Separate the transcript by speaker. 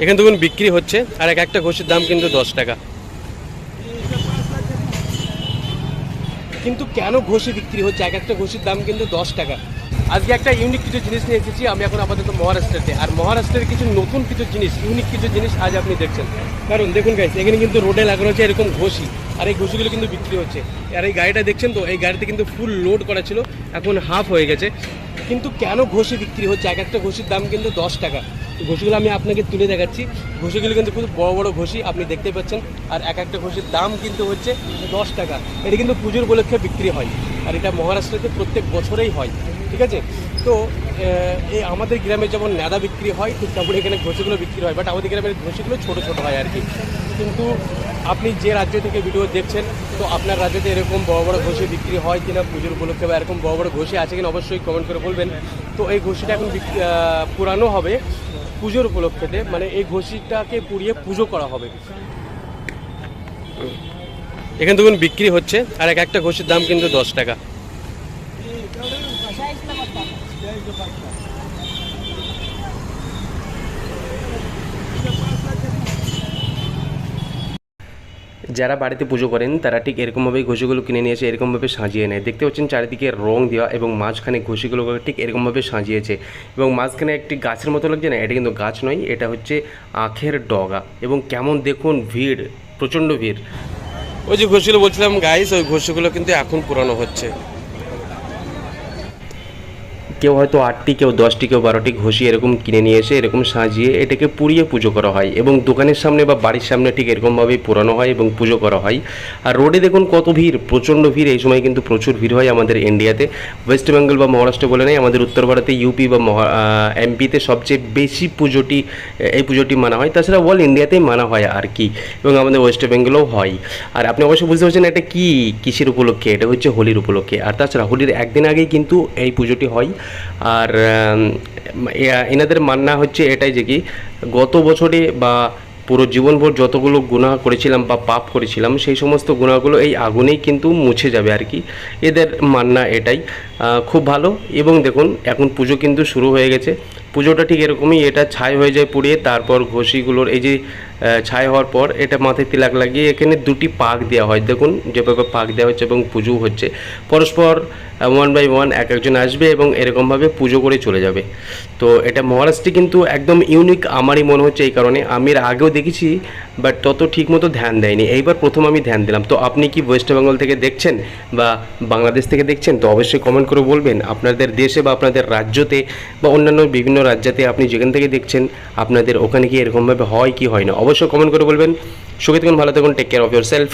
Speaker 1: এখানে দেখুন বিক্রি হচ্ছে, আর এক একটা ঘষির দাম কিন্তু দশ টাকা। কিন্তু কেন ঘষি বিক্রি হচ্ছে? এক একটা ঘষির দাম কিন্তু দশ টাকা। আজকে একটা ইউনিক কিছু জিনিস নিয়ে এসেছি, আমি এখন আপাতত মহারাষ্ট্রতে। আর মহারাষ্ট্রের কিছু নতুন কিছু জিনিস ইউনিক কিছু জিনিস আজ আপনি দেখছেন। কারণ দেখুন গাইস এখানে কিন্তু রোডে লাগানো হচ্ছে এরকম ঘষি, আর এই ঘষিগুলো কিন্তু বিক্রি হচ্ছে। আর এই গাড়িটা দেখছেন তো, এই গাড়িতে কিন্তু ফুল লোড করা ছিল, এখন হাফ হয়ে গেছে। কিন্তু কেন ঘষি বিক্রি হচ্ছে? এক একটা ঘষির দাম কিন্তু দশ টাকা। ঘষিগুলো আমি আপনাকে তুলে দেখাচ্ছি। ঘষিগুলো কিন্তু খুব বড় বড় ঘষি, আপনি দেখতে পাচ্ছেন। আর এক একটা ঘষির দাম কিন্তু হচ্ছে দশ টাকা। এটা কিন্তু পুজোর উপলক্ষে বিক্রি হয়। আর এটা মহারাষ্ট্রতে প্রত্যেক বছরেই হয়। ঠিক আছে? তো এই আমাদের গ্রামে যেমন ন্যাদা বিক্রি হয়, ঠিক তেমন এখানে ঘষিগুলো বিক্রি হয় বাট আমাদের গ্রামের ঘষিগুলো ছোটো ছোটো হয় আর কি। কিন্তু আপনি যে রাজ্য থেকে ভিডিও দেখছেন, তো আপনার রাজ্যতে এরকম বড় বড় ঘষি বিক্রি হয় কিনা, পুজোর উপলক্ষে বা এরকম বড় বড় ঘষি আছে কিনা, অবশ্যই কমেন্ট করে বলবেন। তো এই ঘষিটা এখন পুরানো হবে পুজোর উপলক্ষেতে মানে এই ঘষিটাকে পুড়িয়ে পুজো করা হবে। এখানে দেখুন বিক্রি হচ্ছে, আর এক একটা ঘষির দাম কিন্তু দশ টাকা। যারা বাড়িতে পুজো করেন, তারা ঠিক এরকমভাবেই ঘষিগুলো কিনে নিয়ে এসে এরকমভাবে সাজিয়ে নেয়। দেখতে পাচ্ছেন চারিদিকে রং দেওয়া এবং মাঝখানে ঘষিগুলোকে ঠিক এরকমভাবে সাজিয়েছে। এবং মাঝখানে একটি গাছের মতো লাগছে না, এটা কিন্তু গাছ নয়, এটা হচ্ছে আখের ডগা। এবং কেমন দেখুন ভিড়, প্রচণ্ড ভিড়। ওই যে ঘষিগুলো বলছিলাম গাইস ওই ঘষিগুলো কিন্তু এখন পুরানো হচ্ছে। কেউ হয়তো আটটি, কেউ দশটি, কেউ বারোটি ঘষি এরকম কিনে নিয়ে এসে এরকম সাজিয়ে এটাকে পুড়িয়ে পুজো করা হয় এবং দোকানের সামনে বা বাড়ির সামনে ঠিক এরকমভাবেই পুরানো হয় এবং পুজো করা হয়। আর রোডে দেখুন কত ভিড়, প্রচণ্ড ভিড়, এই সময় কিন্তু প্রচুর ভিড় হয় আমাদের ইন্ডিয়াতে ওয়েস্ট বেঙ্গল বা মহারাষ্ট্র বলে নেই, আমাদের উত্তর ভারতে ইউপি বা মহা এমপিতে সবচেয়ে বেশি পুজোটি এই পুজোটি মানা হয়। তাছাড়া অল ইন্ডিয়াতেই মানা হয় আর কি, এবং আমাদের ওয়েস্ট বেঙ্গলেও হয়। আর আপনি অবশ্যই বুঝতে পারছেন এটা কী, কিসের উপলক্ষে? এটা হচ্ছে হোলির উপলক্ষে। আর তাছাড়া হোলির একদিন আগেই কিন্তু এই পুজোটি হয়। আর এনাদের মান্না হচ্ছে এটাই যে কি, গত বছরে বা পুরো জীবনভর যতগুলো গুণা করেছিলাম বা পাপ করেছিলাম, সেই সমস্ত গুণাগুলো এই আগুনেই কিন্তু মুছে যাবে আর কি। এদের মান্না এটাই। খুব ভালো। এবং দেখুন, এখন পুজো কিন্তু শুরু হয়ে গেছে। পুজোটা ঠিক এরকমই, এটা ছাই হয়ে যায় পুড়িয়ে, তারপর ঘষিগুলোর এই যে ছাই হওয়ার পর এটা মাথায় তিলাক লাগিয়ে এখানে দুটি পাক দেওয়া হয়। দেখুন, যেভাবে পাক দেওয়া হচ্ছে এবং পুজো হচ্ছে। পরস্পর ওয়ান বাই ওয়ান এক একজন আসবে এবং এরকমভাবে পুজো করে চলে যাবে। তো এটা মহারাষ্ট্রে কিন্তু একদম ইউনিক আমারই মনে হচ্ছে এই কারণে। আমি এর আগেও দেখেছি বাট তত ঠিক মতো ধ্যান দেয়নি। এইবার প্রথম আমি ধ্যান দিলাম। তো আপনি কি ওয়েস্ট বেঙ্গল থেকে দেখছেন বা বাংলাদেশ থেকে দেখছেন? তো অবশ্যই কমেন্ট করে বলবেন। আপনাদের দেশে বা আপনাদের রাজ্যতে বা অন্যান্য বিভিন্ন রাজ্যতে আপনি যেখান থেকে দেখছেন, আপনাদের ওখানে কি এরকমভাবে হয় কি হয় না? অবশ্যই কমেন্ট করে বলবেন। সুখে থাকুন ভালো থাকুন take care of your self